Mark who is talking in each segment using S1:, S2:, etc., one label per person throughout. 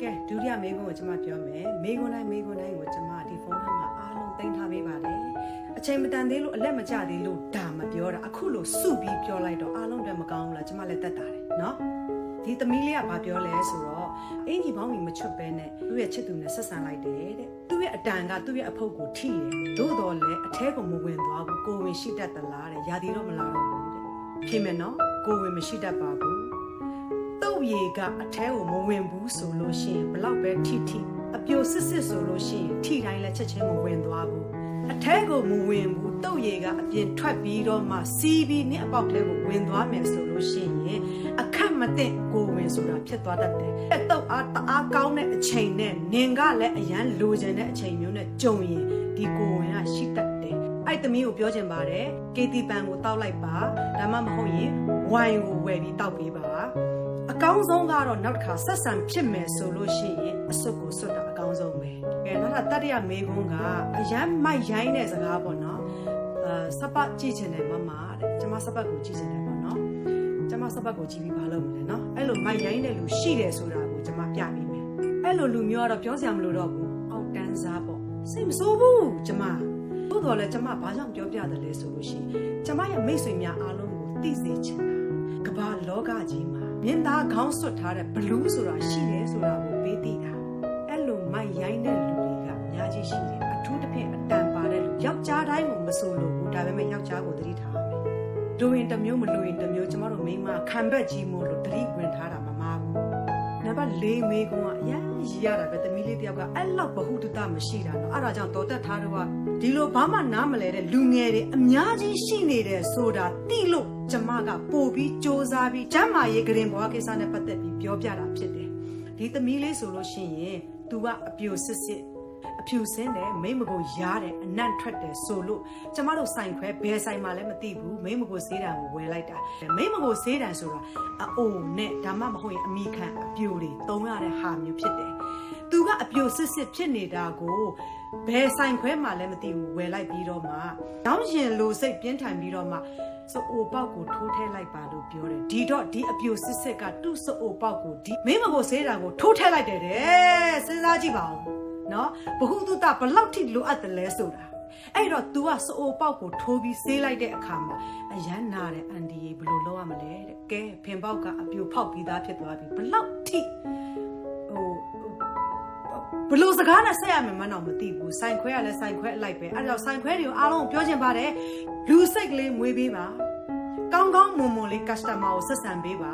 S1: ကဲဒုတိယမေးခွန်းကိုကျွန်မပြောမယ်မေးခွန်းတိုင်းမေးခွန်းတိုင်းကိုကျွန်မဒီဖုန်းထဲမှာအားလုံးတင်ထားပေးပါတယ်အချိန်မတန်သေးလို့အလက်မကျသေးလို့ဒါမပြောတာအခုလို့စုပြီးပြောလိုက်တော့အားလုံးအတွက်မကောင်းဘူးလားကျွန်မလည်းတက်တာတယ်နော်ဒီသမီးလေးကဘာပြောလဲဆိုတော့အင်ကြီးပေါင်းကြီးမချွတ်ပဲနဲ့သူ့ရဲ့ချစ်သူနဲ့ဆက်ဆံလိုက်တယ်တဲ့သူ့ရဲ့အတန်ကသူ့ရဲ့အဖုတ်ကိုထိတယ်သို့တော်လည်းအแทကမဝင်သွားဘူးကိုဝင်ရှိတတ်သလားတဲ့ရာသီတော့မလာတော့ဘူးတဲ့ဖြစ်မယ်နော်ကိုဝင်မရှိတတ်ပါဘူး တုပ်ရည်ကအထဲကိုမဝင်ဘူးဆိုလို့ရှိရင်ဘလောက်ပဲထိထိအပြိုစစ်စစ်ဆိုလို့ရှိရင်ထိတိုင်းလက်ချက်ချင်းမဝင်သွားဘူးအထဲကိုမဝင်ဘူးတုပ်ရည်ကအပြင်ထွက်ပြီးတော့မှစီးပြီးနဲ့အပေါက်ထဲကိုဝင်သွားမယ်ဆိုလို့ရှိရင်အခက်မသိကိုဝင်ဆိုတာဖြစ်သွားတတ်တယ်အတုပ်အားတအားကောင်းတဲ့အချိန်နဲ့နင်ကလည်းအရန်လိုချင်တဲ့အချိန်မျိုးနဲ့ကြုံရင်ဒီကိုဝင်ကရှိတတ်တယ်အဲ့သမီးကိုပြောချင်ပါတယ်ကေတီပန်ကိုတောက်လိုက်ပါဒါမှမဟုတ်ရင်ဝိုင်ကိုဝယ်ပြီးတောက်ပေးပါ အကောင်းဆုံးကတော့နောက်တစ်ခါဆက်ဆံဖြစ်မယ်ဆိုလို့ရှိရင်အစွတ်ကိုစွတ်တာအကောင်းဆုံးပဲကဲနောက်ထပ်တတိယမေခွန်းကအရန်မိုက်ရိုင်းတဲ့စကားပေါ့နော်အာစပတ်ကြည့်ချင်တယ်မမတဲ့ကျွန်မစပတ်ကိုကြည့်ချင်တယ်ပေါ့နော်ကျွန်မစပတ်ကိုကြည့်ပြီးဘာလုပ်မလဲနော်အဲ့လိုမိုက်ရိုင်းတဲ့လူရှိတယ်ဆိုတာကိုကျွန်မပြပေးမယ်အဲ့လိုလူမျိုးကတော့ပြောစရာမလိုတော့ဘူးအောက်တန်းစားပေါ့စိတ်မဆိုးဘူးကျွန်မသို့တော်လည်းကျွန်မဘာကြောင့်ပြောပြတယ်လဲဆိုလို့ရှိရင်ကျွန်မရဲ့မိတ်ဆွေများအားလုံးကိုသိစေချင်တာကမ္ဘာလောကကြီးမှာ မြင်းသားခေါင်းဆွတ်ထားတဲ့ဘလူးဆိုတာရှိတယ်ဆိုတာကိုပေးသိတာအဲ့လိုမိုက်ရိုင်းတဲ့လူတွေကအများကြီးရှိတယ်အထူးသဖြင့်အတန်ပါတဲ့လူယောက်ျားတိုင်းကိုမဆိုလို့ဘူးဒါပေမဲ့ယောက်ျားကိုသတိထားရမယ်ဒူရင်တစ်မျိုးမလူရင်တစ်မျိုးကျမတို့မိန်းမခံဘက်ကြီးမို့လို့သတိဝင်ထားတာမမာဘူးနံပါတ်၄မေကွန်းကအရင်ရရတာပဲသမီးလေးတယောက်ကအဲ့လောက်ဘဟုတတမရှိတာနော်အဲ့ဒါကြောင့်တော်တက်ထားတော့က ဒီလိုဘာမှနားမလဲတဲ့လူငယ်တွေအများကြီးရှိနေတယ်ဆိုတာတိလို့ကျမကပို့ပြီးစ조사ပြီးကျမ်းမာရေးဂရင်ဘွားကိစ္စနဲ့ပတ်သက်ပြီးပြောပြတာဖြစ်တယ်ဒီသမီးလေးဆိုလို့ရှိရင် तू ကအပြိုစစ်စစ်အဖြူစင်းတယ်မိမကိုရားတယ်အနံ့ထွက်တယ်ဆိုလို့ကျမတို့ဆိုင်ခွဲဘယ်ဆိုင်မှလည်းမသိဘူးမိမကိုဈေးတံကိုဝယ်လိုက်တာမိမကိုဈေးတံဆိုတာအအိုနဲ့ဒါမှမဟုတ်ရင်အမိခံအပြိုတွေတုံးရတဲ့ဟာမျိုးဖြစ်တယ် သူကအပြိုစစ်စစ်ဖြစ်နေတာကိုဘယ်ဆိုင်ခွဲမှလည်းမသိဘူးဝယ်လိုက်ပြီးတော့မှတောင်းရင်လိုစိတ်ပြင်းထန်ပြီးတော့မှဆိုအိုပေါက်ကိုထိုးထဲလိုက်ပါလို့ပြောတယ်ဒီတော့ဒီအပြိုစစ်စစ်ကသူ့ဆိုအိုပေါက်ကိုဒီမိမကိုဈေးတံကိုထိုးထဲလိုက်တယ်တဲ့စဉ်းစားကြည့်ပါဦးနော်ဘ ഹു တုတဘလောက်ထိလိုအပ်တယ်လဲဆိုတာအဲ့တော့ तू ကစိုးအိုပေါက်ကိုထိုးပြီးဆေးလိုက်တဲ့အခါမှာအရန်နာတဲ့အန်ဒီရေဘယ်လိုလုပ်ရမလဲတဲ့ကဲဖင်ပေါက်ကအပြိုဖောက်ပြီးသားဖြစ်သွားပြီဘလောက်ထိဟို ဘယ်လို့စကားနဲ့ဆက်ရမယ်မတော့မသိဘူးဆိုင်ခွဲကလည်းဆိုင်ခွဲအလိုက်ပဲအဲ့ဒါကြောင့်ဆိုင်ခွဲတွေကိုအားလုံးပြောချင်ပါတယ်လူစိတ်ကလေးမွေးပေးပါကောင်းကောင်းမွန်မွန်လေး customer ကိုဆက်ဆံပေးပါ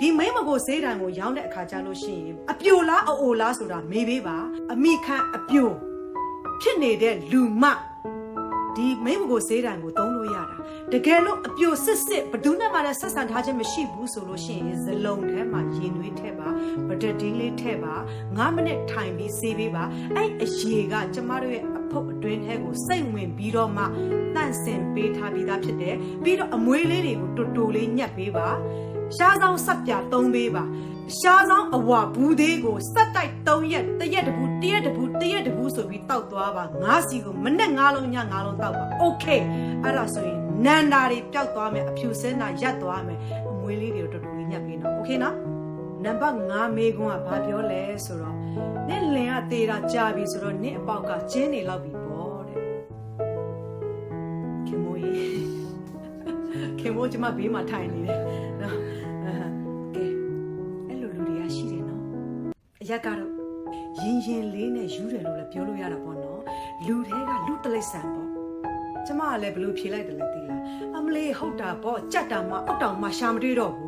S1: ဒီမိမကိုဈေးတံကိုရောင်းတဲ့အခါကျလို့ရှိရင်အပြိုလားအအိုလားဆိုတာမေးပေးပါအမိခံအပြိုဖြစ်နေတဲ့လူမဒီမိမကိုဈေးတံကိုသုံးလို့ရတာတကယ်လို့အပြိုစစ်စစ်ဘယ်သူနဲ့မှလည်းဆက်ဆံထားခြင်းမရှိဘူးဆိုလို့ရှိရင်ဇလုံးထဲမှာရင်နွေးထည့်ပါ ဗဒတင်းလေးထည့်ပါ9မိနစ်ထိုင်ပြီးဆေးပေးပါအဲ့အရေကကျမတို့ရဲ့အဖုတ်အတွင်းထဲကိုစိတ်ဝင်ပြီးတော့မှတန့်စင်ပေးထားပြီးသားဖြစ်တယ်ပြီးတော့အမွေးလေးတွေကိုတူတူလေးညှက်ပေးပါရှားဆောင်ဆက်ပြသုံးပေးပါရှားဆောင်အဝဘူးသေးကိုစက်တိုက်3ရက်တရက်တဘူးတရက်တဘူးတရက်တဘူးဆိုပြီးတောက်သွားပါငါးစီကိုမနဲ့ငါးလုံးညငါးလုံးတောက်ပါโอเคအဲ့ဒါဆိုရင်နန္တာတွေပျောက်သွားမယ်အဖြူစင်းတာရပ်သွားမယ်အမွေးလေးတွေကိုတူတူလေးညှက်ပေးနော်โอเคနော် နံပါတ်5မေကွန်းကဘာပြောလဲဆိုတော့နင့်လင်ကတေတာကြာပြီဆိုတော့နင့်အပေါက်ကကျင်းနေလောက်ပြီပေါ့တဲ့ခင်မိုးရေခင်မိုးကျမဘေးမှာထိုင်နေတယ်နော်အာကဲအဲ့လိုလူတွေကရှိတယ်နော်အရက်ကတော့ရင်ရင်လေးနဲ့ယူတယ်လို့လည်းပြောလို့ရတာပေါ့နော်လူတွေကလူတလိษံပေါ့ကျမကလည်းဘယ်လိုဖြေလိုက်တယ်လဲသိလားအမလေးဟုတ်တာပေါ့ကြက်တာမှအောက်တောင်မှရှာမတွေ့တော့ဘူးလို့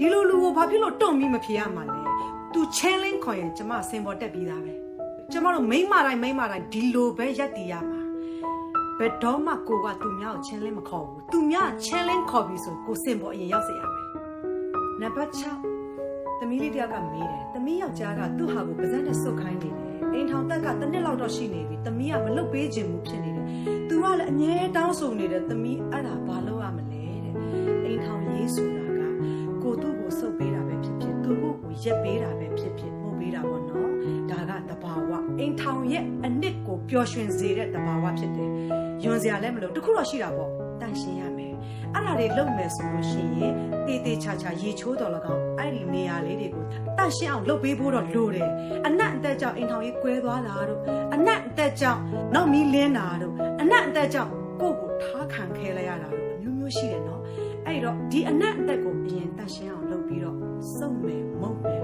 S1: ဒီလိုလူကိုဘာဖြစ်လို့တုံ့ပြီးမဖြေရမှာလဲ။ तू ချင်းလင်းခေါ်ရင်ကျမစင်ပေါ်တက်ပြီးသားပဲ။ကျမတို့မိမတိုင်းမိမတိုင်းဒီလိုပဲရက်တည်ရမှာ။ဘယ်တော့မှကိုကသူများကိုချင်းလင်းမခေါ်ဘူး။ तू များချင်းလင်းခေါ်ပြီးဆိုကိုစင်ပေါ်အရင်ရောက်စေရမယ်။နံပါတ်6သမီးလေးတယောက်ကမေးတယ်။သမီးယောက်ျားကသူ့ဟာကိုပါဇက်နဲ့စုတ်ခိုင်းနေတယ်။အိမ်ထောင်တက်ကတစ်နှစ်လောက်တော့ရှိနေပြီ။သမီးကမလုတ်ပေးခြင်းဘူးဖြစ်နေတယ်။ तू ကလည်းအငဲတောင်းဆိုနေတဲ့သမီးအဲ့ဒါဘာလုပ်ရမလဲတဲ့။အိမ်ထောင်ရေးဆိုတာ ကကိုသူ့ကိုစုပ်ပေးတာပဲဖြစ်ဖြစ်သူ့ကိုကိုရက်ပေးတာပဲဖြစ်ဖြစ်ပို့ပေးတာပေါ့နော်ဒါကတဘာဝအိမ်ထောင်ရဲ့အနစ်ကိုပျော်ရွှင်စေတဲ့တဘာဝဖြစ်တယ်ယွန်စရာလည်းမလိုတခုတော့ရှိတာပေါ့တန့်ရှင်းရမယ်အဲ့ဒါတွေလုပ်မယ်ဆိုလို့ရှိရင်တေးသေးချာချာရေချိုးတော်၎င်းအဲ့ဒီနေရာလေးတွေကိုတန့်ရှင်းအောင်လုပ်ပေးဖို့တော့လိုတယ်အနက်အသက်ကြောင့်အိမ်ထောင်ကြီးကွဲသွားတာတို့အနက်အသက်ကြောင့်နောက်မီးလင်းတာတို့အနက်အသက်ကြောင့်ကိုယ့်ကိုထားခံခဲလိုက်ရတာတို့အမျိုးမျိုးရှိတယ်နော် အဲ့တော့ဒီအနက်အသက်ကိုအရင်တန့်ရှင်းအောင်လုပ်ပြီးတော့စုံမယ်မုံမယ်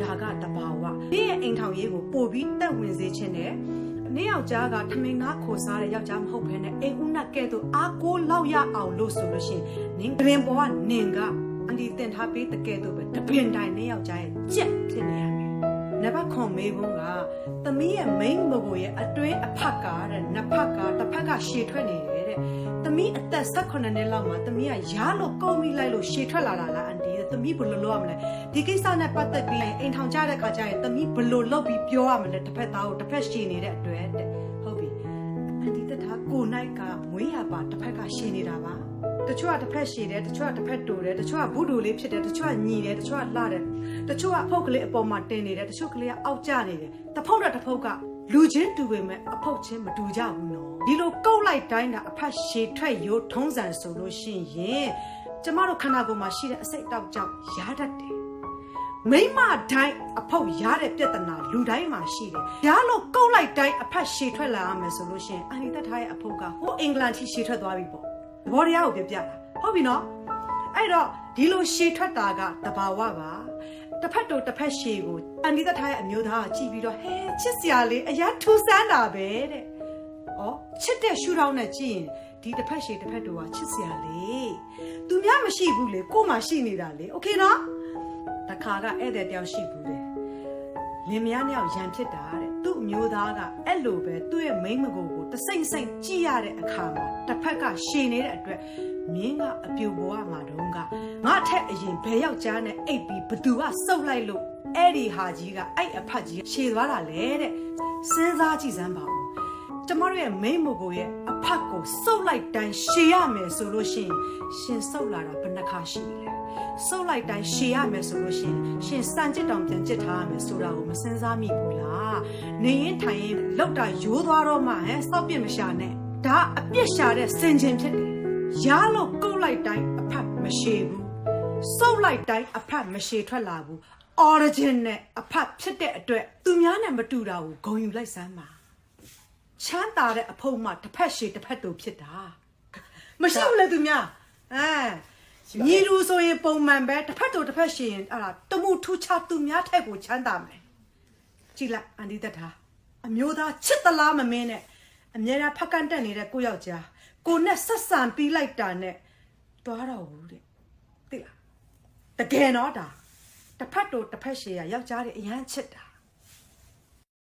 S1: ဒါကတဘာဝနေ့ရဲ့အိမ်ထောင်ရေးကိုပို့ပြီးတက်ဝင်စေခြင်းနဲ့နေ့ယောက်ျားကထမင်းသားခိုစားတဲ့ယောက်ျားမဟုတ်ဘဲနဲ့အိမ်ဦးနက်ကဲ့သို့အားကိုးလောက်ရအောင်လို့ဆိုလို့ရှိရင်နင်ကရင်ပေါ်ကနင်ကအန်ဒီတင်ထားပေးတဲ့ကဲ့သို့ပဲတပင်တိုင်းနေ့ယောက်ျားရဲ့ကြက်ဖြစ်နေရမယ်။ နဘခွန်မေကုန်းကသမီးရဲ့မိန်းမကိုရဲ့အတွင်းအဖက်ကတဲ့နဖက်ကတစ်ဖက်ကရှည်ထွက်နေတယ်တဲ့။သမီးအသက်18နှစ်လောက်မှာသမီးကရားလို့ကုန်းမိလိုက်လို့ရှည်ထွက်လာတာလားအန်ဒီတဲ့သမီးဘယ်လိုလုပ်ရမလဲဒီကိစ္စနဲ့ပတ်သက်ပြီးအိမ်ထောင်ကြတဲ့ခါကျရင်သမီးဘယ်လိုလုပ်ပြီးပြောရမလဲတစ်ဖက်သားကိုတစ်ဖက်ရှည်နေတဲ့အတွက်တဲ့ဟုတ်ပြီအန်ဒီတက်တာကိုနိုင်ကမွေးရပါတစ်ဖက်ကရှည်နေတာပါတချို့ကတစ်ဖက်ရှည်တယ်တချို့ကတစ်ဖက်တူတယ်တချို့ကဘုဒ္ဓလေးဖြစ်တယ်တချို့ကညီတယ်တချို့ကလှတယ် တချို့ကအဖုတ်ကလေးအပေါ်မှာတင်နေတယ်တချို့ကလေးကအောက်ကျနေတယ်တဖုတ်တဲ့တဖုတ်ကလူချင်းတူပေမဲ့အဖုတ်ချင်းမတူကြဘူးနော်ဒီလိုကုတ်လိုက်တိုင်းတာအဖက်ရှည်ထွက်ရိုးထုံးစံဆိုလို့ရှိရင်ကျမတို့ခန္ဓာကိုယ်မှာရှိတဲ့အစိတ်အတောက်ကြောင့်ရားတတ်တယ်မိမတိုင်းအဖောက်ရတဲ့ပြဿနာလူတိုင်းမှာရှိတယ်။ရလို့ကုတ်လိုက်တိုင်းအဖက်ရှည်ထွက်လာရမယ်ဆိုလို့ရှိရင်အန်ဒီတက်ထားရဲ့အဖောက်ကဟိုအင်္ဂလန်ထိရှည်ထွက်သွားပြီပေါ့။သဘောတရားကိုပြပြတာ။ဟုတ်ပြီနော်။အဲ့တော့ဒီလိုရှည်ထွက်တာကတဘာဝပါ။ တစ်ဖက်တို့တစ်ဖက်ရှေ့ကိုအန်ဒီသက်ထားရဲ့အမျိုးသားကကြည့်ပြီးတော့ဟဲချစ်စရာလေးအရာထူဆန်းတာပဲတဲ့။ဩချစ်တဲ့ရှူထောင်းနဲ့ကြည့်ရင်ဒီတစ်ဖက်ရှေ့တစ်ဖက်တို့ကချစ်စရာလေး။သူများမရှိဘူးလေကို့မှာရှိနေတာလေ။ Okay နော်။တခါကဧည့်သည်တယောက်ရှိဘူးလေ လင်မယားနှစ်ယောက်ရန်ဖြစ်တာတဲ့သူ့အမျိုးသားကအဲ့လိုပဲသူ့ရဲ့မိန်းမကိုကိုတစိမ့်စိမ့်ကြည့်ရတဲ့အခါမှာတစ်ဖက်ကရှည်နေတဲ့အတွက်မင်းကအပြူဘဝမှာတုန်းကငါထက်အရင်ဘယ်ယောက်ျားနဲ့အိပ်ပြီးဘသူကစုပ်လိုက်လို့အဲ့ဒီဟာကြီးကအဲ့အဖတ်ကြီးရှည်သွားတာလေတဲ့စဉ်းစားကြည့်စမ်းပါဦးကျမတို့ရဲ့မိန်းမကိုရဲ့အဖတ်ကိုစုပ်လိုက်တိုင်းရှည်ရမယ်ဆိုလို့ရှိရင်ရှင်စုပ်လာတာဘယ်နှခါရှိလဲ စုပ်လိုက်တိုင်းရှည်ရမယ်ဆိုလို့ရှိရင်ရှင်စံကြစ်တောင်ပြန်ကြစ်ထားရမယ်ဆိုတာကိုမစင်စားမိဘူးလားနေရင်ထိုင်ရင်လောက်တာရိုးသွားတော့မှဟဲ့စောက်ပြစ်မရှာနဲ့ဒါအပြစ်ရှာတဲ့စင်ကျင်ဖြစ်တယ်ရားလို့ကုတ်လိုက်တိုင်းအဖတ်မရှည်ဘူးစုပ်လိုက်တိုင်းအဖတ်မရှည်ထွက်လာဘူး origin နဲ့အဖတ်ဖြစ်တဲ့အတွက်သူများနဲ့မတူတာကိုဂုံယူလိုက်စမ်းပါချမ်းသာတဲ့အဖုံမှတစ်ဖက်ရှည်တစ်ဖက်တူဖြစ်တာမရှိဘူးလေသူများအဲ ညီလူဆိုရင်ပုံမှန်ပဲတစ်ဖက်တူတစ်ဖက်ရှည်ရင်အဲ့ဒါတမှုထူးခြားသူများထက်ကိုချမ်းသာမယ်ကြည်လိုက်အန်ဒီတက်တာအမျိုးသားချစ်သလားမမင်းနဲ့အမြဲတမ်းဖက်ကန်တက်နေတဲ့ကိုယောက်ျားကိုနဲ့ဆက်ဆံပြီးလိုက်တာနဲ့တွားတော့ဘူးတဲ့သိလားတကယ်တော့ဒါတစ်ဖက်တူတစ်ဖက်ရှည်ရယောက်ျားတွေအရန်ချစ်တာ